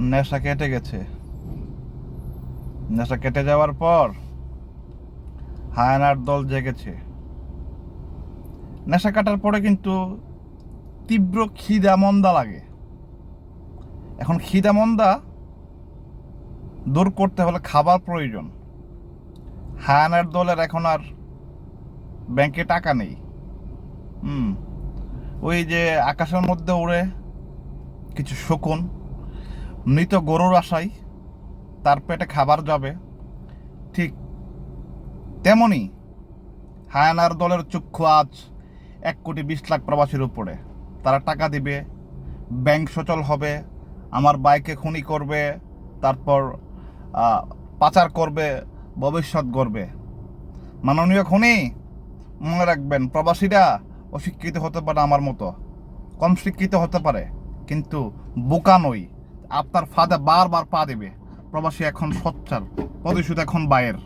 নেশা কেটে গেছে। নেশা কেটে যাওয়ার পর হায়ানার দল জেগেছে। নেশা কাটার পরে কিন্তু তীব্র খিদা মন্দা লাগে। এখন খিদা মন্দা দূর করতে হলে খাবার প্রয়োজন। হায়ানার দলের এখন আর ব্যাংকে টাকা নেই। হুম, ওই যে আকাশের মধ্যে উড়ে কিছু শকুন মৃত গরুর আশায় তার পেটে খাবার যাবে। ঠিক তেমনি হায়ানার দলের চক্ষু আজ এক কোটি বিশ লাখ প্রবাসীর উপরে। তারা টাকা দিবে, ব্যাংক সচল হবে, আমার বাইকে খুনি করবে, তারপর পাচার করবে, ভবিষ্যৎ গড়বে। মাননীয় খুনি, মনে রাখবেন, প্রবাসীরা অশিক্ষিত হতে পারে আমার মতো। কম শিক্ষিত হতে পারে, কিন্তু বোকা নই। আপনার ফাঁদে বারবার পা দেবে। প্রবাসী এখন সচ্ছার প্রতিশোধ এখন বায়ের।